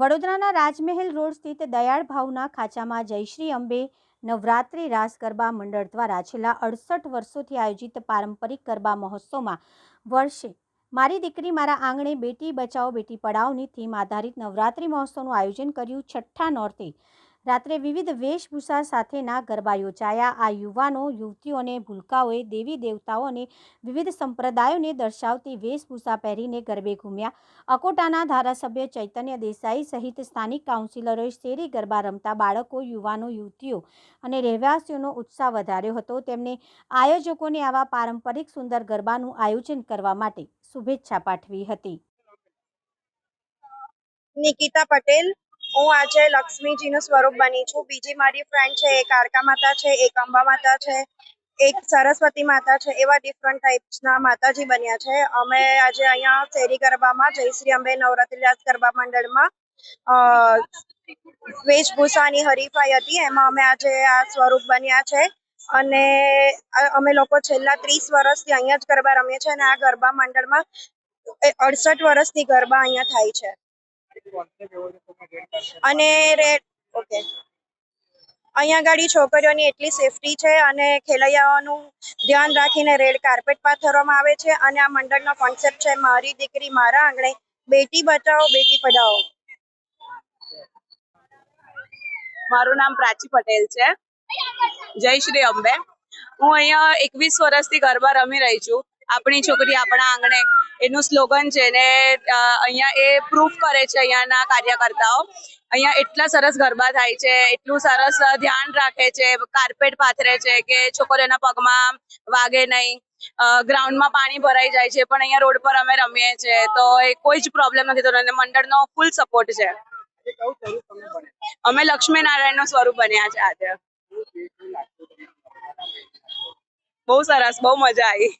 વડોદરાના રાજમહેલ રોડ સ્થિત દયાળ ભાવના ખાંચામાં જયશ્રી અંબે નવરાત્રિ રાસ ગરબા મંડળ દ્વારા છેલ્લા અડસઠ વર્ષોથી આયોજિત પારંપરિક ગરબા મહોત્સવમાં વર્ષે મારી દીકરી, મારા આંગણે, બેટી બચાવો, બેટી પઢાઓની થીમ આધારિત નવરાત્રિ મહોત્સવનું આયોજન કર્યું છઠ્ઠા નોરતે. રાત્રે વિવિધ વેશભૂષા સાથેના ગરબા યોજાયા. આ યુવાનો યુવતીઓ અને ભૂલકાઓએ દેવી દેવતાઓ અને વિવિધ સંપ્રદાયોને દર્શાવતી વેશભૂષા પહેરીને ગરબે ઘૂમ્યા. અકોટાના ધારાસભ્ય ચૈતન્ય દેસાઈ સહિત સ્થાનિક કાઉન્સિલરોએ શેરી ગરબા રમતા બાળકો, યુવાનો, યુવતીઓ અને રહેવાસીઓનો ઉત્સાહ વધાર્યો હતો. તેમને આયોજકોને આવા પારંપરિક સુંદર ગરબાનું આયોજન કરવા માટે શુભેચ્છા પાઠવી હતી. નિકિતા પટેલ હું આજે લક્ષ્મીજીનું સ્વરૂપ બની છું. બીજી મારી ફ્રેન્ડ છે, એક આરકા માતા છે, એક અંબા માતા છે, એક સરસ્વતી માતા છે, એવા ડિફરન્ટ ટાઈપ્સના માતાજી બન્યા છે. અમે આજે અહીંયા શેરી ગરબામાં જયશ્રી અંબે નવરાત્રિ રાસ ગરબા મંડળમાં વેશભૂષાની હરીફાઈ હતી. એમાં અમે આજે આ સ્વરૂપ બન્યા છે. અને અમે લોકો છેલ્લા ત્રીસ વર્ષથી અહીંયા જ ગરબા રમીએ છીએ અને આ ગરબા મંડળમાં અડસઠ વર્ષથી ગરબા અહીંયા થાય છે. અને રેડ ઓકે અહીંયા ગાડી છોકરીઓની એટલી સેફટી છે અને ખેલૈયાઓનું ધ્યાન રાખીને રેડ કાર્પેટ પાથરવામાં આવે છે અને આ મંડળનો કોન્સેપ્ટ છે, મારી દીકરી મારા આંગણે, બેટી બચાવો, બેટી પઢાઓ. મારું નામ પ્રાચી પટેલ છે. જય શ્રી અંબે. હું અહીંયા એકવીસ વર્ષથી ગરબા રમી રહી છું. આપણી છોકરી આપણા આંગણે. એનું સ્લોગન છે ને અહીંયા એ પ્રૂફ કરે છે અહીંયાના કાર્યકર્તાઓ. અહીંયા એટલા સરસ ગરબા થાય છે, એટલું સરસ ધ્યાન રાખે છે કાર્પેટ પાથરે છે કે છોકરીઓના પગમાં વાગે નહીં. ગ્રાઉન્ડમાં પાણી ભરાઈ જાય છે, પણ અહીંયા રોડ પર અમે રમીએ છીએ તો એ કોઈ જ પ્રોબ્લેમ નથી થતો અને મંડળનો ફૂલ સપોર્ટ છે. અમે લક્ષ્મી નારાયણનું સ્વરૂપ બન્યા છે આજે. બહુ સરસ, બહુ મજા આવી.